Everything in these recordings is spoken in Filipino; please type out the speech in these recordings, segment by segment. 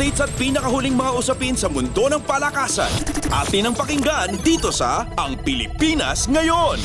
Updates at pinakahuling mga usapin sa mundo ng palakasan. Atin ang pakinggan dito sa Ang Pilipinas Ngayon.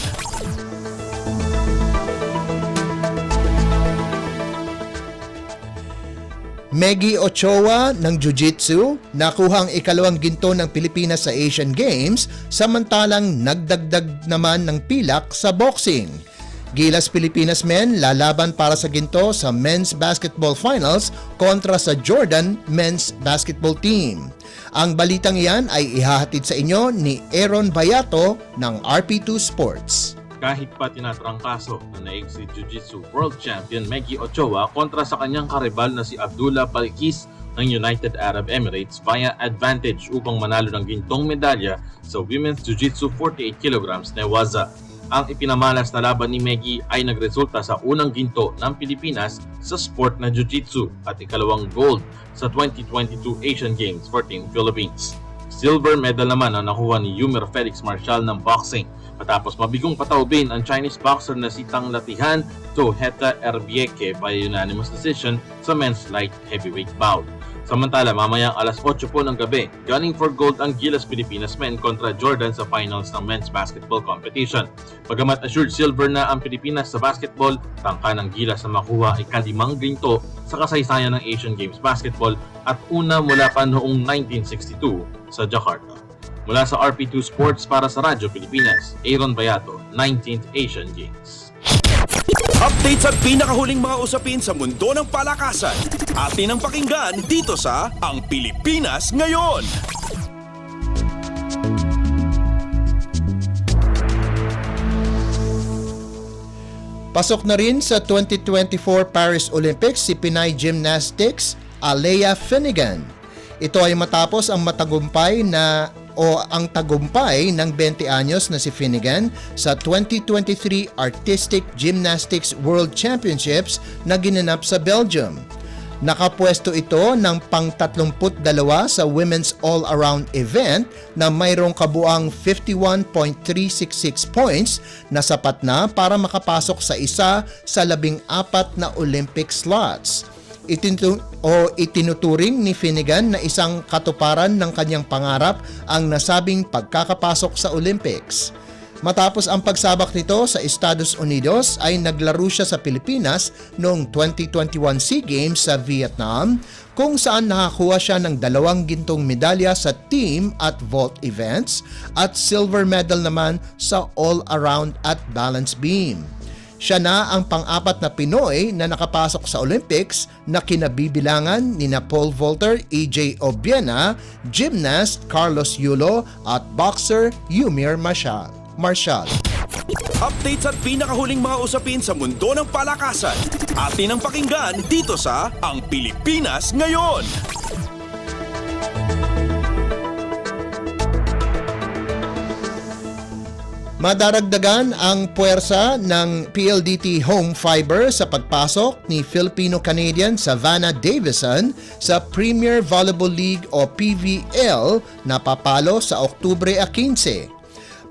Meggy Ochoa ng Jiu-Jitsu nakuha ang ikalawang ginto ng Pilipinas sa Asian Games samantalang nagdagdag naman ng pilak sa boxing. Gilas Pilipinas men lalaban para sa ginto sa men's basketball finals kontra sa Jordan men's basketball team. Ang balitang iyan ay ihahatid sa inyo ni Aaron Bayato ng RP2 Sports. kahit pa tinatrangkaso na naig si Jiu-Jitsu World Champion Meggy Ochoa kontra sa kanyang karibal na si Abdullah Palkis ng United Arab Emirates via advantage upang manalo ng gintong medalya sa Women's Jiu-Jitsu 48 kg Newaza. Ang ipinamalas na laban ni Meggy ay nagresulta sa unang ginto ng Pilipinas sa sport na Jiu-Jitsu at ikalawang gold sa 2022 Asian Games for Team Philippines. Silver medal naman ang nakuha ni Yumer Felix Marshall ng boxing matapos mabigong pataubin ang Chinese boxer na si Tang Latihan to Heta Erbieke by unanimous decision sa men's light heavyweight bout. Samantala, mamayang alas 8 po ng gabi, gunning for gold ang Gilas Pilipinas men kontra Jordan sa finals ng men's basketball competition. Pagamat assured silver na ang Pilipinas sa basketball, tangka ng Gilas na makuha ay kalimang ginto sa kasaysayan ng Asian Games basketball at una mula pa noong 1962 sa Jakarta. Mula sa RP2 Sports para sa Radyo Pilipinas, Aaron Bayato, 19th Asian Games. Updates at pinakahuling mga usapin sa mundo ng palakasan. Atin ang pakinggan dito sa Ang Pilipinas Ngayon. Pasok na rin sa 2024 Paris Olympics si Pinay Gymnastics Alea Finnegan. Ito ay matapos ang matagumpay na o ang tagumpay ng 20 anyos na si Finnegan sa 2023 Artistic Gymnastics World Championships na ginanap sa Belgium. Nakapwesto ito ng pang-32 sa Women's All-Around event na mayroong kabuang 51.366 points na sapat na para makapasok sa isa sa labing apat na Olympic slots. Itinu- o itinuturing ni Finnegan na isang katuparan ng kanyang pangarap ang nasabing pagkakapasok sa Olympics. Matapos ang pagsabak nito sa Estados Unidos ay naglaro siya sa Pilipinas noong 2021 SEA Games sa Vietnam kung saan nakakuha siya ng dalawang gintong medalya sa team at vault events at silver medal naman sa all-around at balance beam. Siya na ang pang-apat na Pinoy na nakapasok sa Olympics na kinabibilangan ni na Paul Volter, EJ Obiena, gymnast Carlos Yulo at boxer Yumir Marshall. Marshall. Updates at pinakahuling mga usapin sa mundo ng palakasan. Atin ang pakinggan dito sa Ang Pilipinas Ngayon. Madaragdagan ang puwersa ng PLDT Home Fiber sa pagpasok ni Filipino-Canadian Savannah Davison sa Premier Volleyball League o PVL na papalo sa Oktubre 15.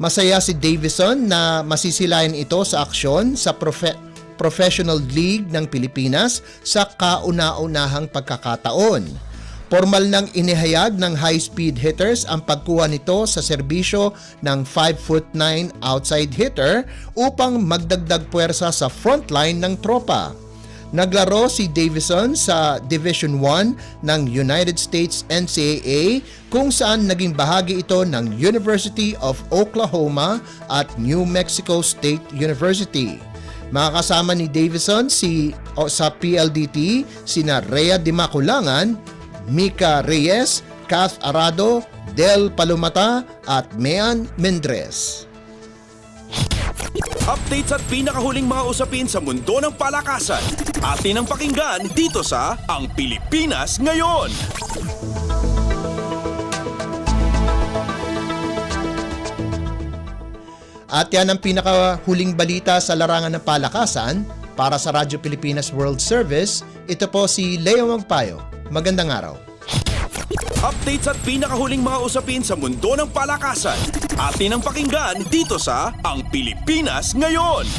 Masaya si Davison na masisilayan ito sa aksyon sa profe- Professional League ng Pilipinas sa kauna-unahang pagkakataon. Formal nang inihayag ng high-speed hitters ang pagkuha nito sa serbisyo ng 5'9 outside hitter upang magdagdag puwersa sa frontline ng tropa. Naglaro si Davison sa Division 1 ng United States NCAA kung saan naging bahagi ito ng University of Oklahoma at New Mexico State University. Makakasama ni Davison si o, sa PLDT sina Rhea Dimaculangan, Mika Reyes, Kath Arado, Del Palumata at Mean Mendres. Updates at pinakahuling mga usapin sa mundo ng palakasan. Atin ang pakinggan dito sa Ang Pilipinas Ngayon. At yan ang pinakahuling balita sa larangan ng palakasan para sa Radyo Pilipinas World Service. Ito po si Leo Magpayo. Magandang araw. Updates at pinakahuling mga usapin sa mundo ng palakasan. Atin ang pakinggan dito sa Ang Pilipinas Ngayon.